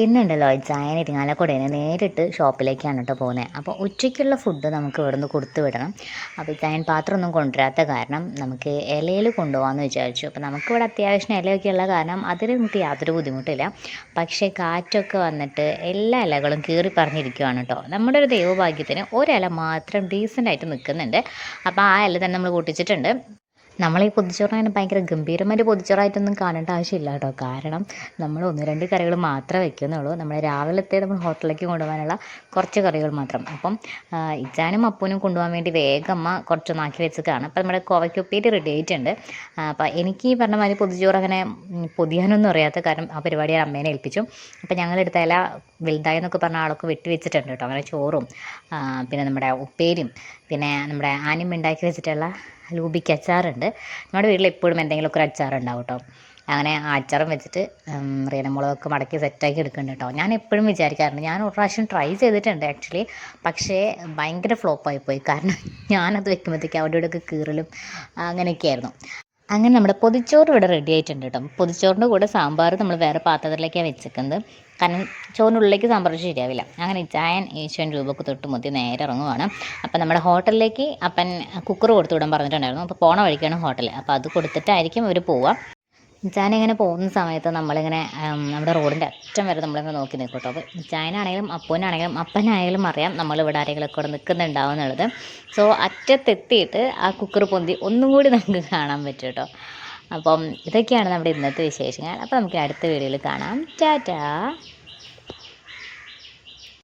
ഇന്നുണ്ടല്ലോ ചായന ഇരിങ്ങാലക്കുടയിൽ നേരിട്ട് ഷോപ്പിലേക്കാണ് കേട്ടോ പോകുന്നത്. അപ്പോൾ ഉച്ചയ്ക്കുള്ള ഫുഡ് നമുക്ക് ഇവിടെ നിന്ന് കൊടുത്തു വിടണം. അപ്പോൾ ചായൻ പാത്രമൊന്നും കൊണ്ടുവരാത്ത കാരണം നമുക്ക് ഇലയിൽ കൊണ്ടുപോകാമെന്ന് വിചാരിച്ചു. അപ്പോൾ നമുക്കിവിടെ അത്യാവശ്യം ഇലയൊക്കെ ഉള്ള കാരണം അതിന് നമുക്ക് യാതൊരു ബുദ്ധിമുട്ടില്ല. പക്ഷേ കാറ്റൊക്കെ വന്നിട്ട് എല്ലാ ഇലകളും കീറി പറഞ്ഞിരിക്കുകയാണ് കേട്ടോ. നമ്മുടെ ഒരു ദൈവഭാഗ്യത്തിന് ഒരില മാത്രം ഡീസന്റായിട്ട് നിൽക്കുന്നുണ്ട്. അപ്പോൾ ആ ഇല തന്നെ നമ്മൾ പൊട്ടിച്ചിട്ടുണ്ട് നമ്മൾ ഈ പൊതിച്ചോറ് അങ്ങനെ ഭയങ്കര ഗംഭീരമായിട്ട് പൊതിച്ചോറായിട്ടൊന്നും കാണേണ്ട ആവശ്യമില്ല കേട്ടോ. കാരണം നമ്മൾ ഒന്ന് രണ്ട് കറികൾ മാത്രമേ വെക്കുന്നുള്ളൂ. നമ്മൾ രാവിലത്തെ നമ്മൾ ഹോട്ടലിലേക്ക് കൊണ്ടുപോകാനുള്ള കുറച്ച് കറികൾ മാത്രം. അപ്പം ഇച്ചാനും അപ്പൂനും കൊണ്ടുപോകാൻ വേണ്ടി വേഗം അമ്മ നാക്കി വെച്ചതാണ് അപ്പം നമ്മുടെ കോവയ്ക്കുപ്പേരി റെഡി ആയിട്ടുണ്ട്. അപ്പം എനിക്ക് ഈ പറഞ്ഞ മാതിരി പൊതിച്ചോറ് അങ്ങനെ പൊതിയാനൊന്നും അറിയാത്ത കാരണം ആ പരിപാടി അമ്മേനെ ഏൽപ്പിച്ചു. അപ്പം ഞങ്ങളെടുത്ത ഇല വലുതായി എന്നൊക്കെ പറഞ്ഞ ആളൊക്കെ വെട്ടി വെച്ചിട്ടുണ്ട് കേട്ടോ. അങ്ങനെ ചോറും പിന്നെ നമ്മുടെ ഉപ്പേരിയും പിന്നെ നമ്മുടെ ആനിം ഉണ്ടാക്കി വെച്ചിട്ടുള്ള ലൂബിക്ക് അച്ചാറുണ്ട്. നമ്മുടെ വീട്ടിൽ എപ്പോഴും എന്തെങ്കിലുമൊക്കെ ഒരു അച്ചാറുണ്ടാവും കേട്ടോ അങ്ങനെ ആ അച്ചാറും വെച്ചിട്ട് റീനമുളകൊക്കെ മടക്കി സെറ്റാക്കി എടുക്കുന്നുണ്ട് കേട്ടോ ഞാൻ എപ്പോഴും വിചാരിക്കാറുണ്ട് ഞാൻ ഒരു പ്രാവശ്യം ട്രൈ ചെയ്തിട്ടുണ്ട് ആക്ച്വലി പക്ഷേ ഭയങ്കര ഫ്ലോപ്പായി പോയി. കാരണം ഞാനത് വെക്കുമ്പോഴത്തേക്ക് അവിടെ ഇവിടെയൊക്കെ കീറലും അങ്ങനെയൊക്കെയായിരുന്നു അങ്ങനെ നമ്മുടെ പൊതിച്ചോറ് ഇവിടെ റെഡി ആയിട്ടുണ്ട് കേട്ടോ പൊതിച്ചോറിന്റെ കൂടെ സാമ്പാർ നമ്മൾ വേറെ പാത്രത്തിലേക്കാണ് വെച്ചേക്കുന്നത്. കാരണം ചോറിനുള്ളിലേക്ക് സാമ്പാർ ശരിയാവില്ല. അങ്ങനെ ചായൻ ഈശ്വൻ രൂപക്ക് തൊട്ട് മുത്തി നേരെ ഇറങ്ങുവാണ്. അപ്പം നമ്മുടെ ഹോട്ടലിലേക്ക് അപ്പൻ കുക്കർ കൊടുത്തു വിടാൻ പറഞ്ഞിട്ടുണ്ടായിരുന്നു. അപ്പോൾ പോണ വഴിക്കാണ് ഹോട്ടൽ അപ്പോൾ അത് കൊടുത്തിട്ടായിരിക്കും അവർ പോവുക. ചായൻ ഇങ്ങനെ പോകുന്ന സമയത്ത് നമ്മളിങ്ങനെ നമ്മുടെ റോഡിന്റെ അറ്റം വരെ നമ്മളിങ്ങനെ നോക്കി നിൽക്കും കേട്ടോ. അപ്പോൾ ചായനാണെങ്കിലും അപ്പൂനാണെങ്കിലും അപ്പനായാലും അറിയാം നമ്മളിവിടെ ആരെങ്കിലുമൊക്കെ ഇവിടെ നിൽക്കുന്നുണ്ടാവും എന്നുള്ളത്. സോ അറ്റത്തെത്തിയിട്ട് ആ കുക്കർ പൊന്തി ഒന്നും കൂടി നമുക്ക് കാണാൻ പറ്റും കേട്ടോ. അപ്പം ഇതൊക്കെയാണ് നമ്മുടെ ഇന്നത്തെ വിശേഷങ്ങൾ. അപ്പോൾ നമുക്ക് അടുത്ത വീഡിയോയിൽ കാണാം. ടാറ്റാ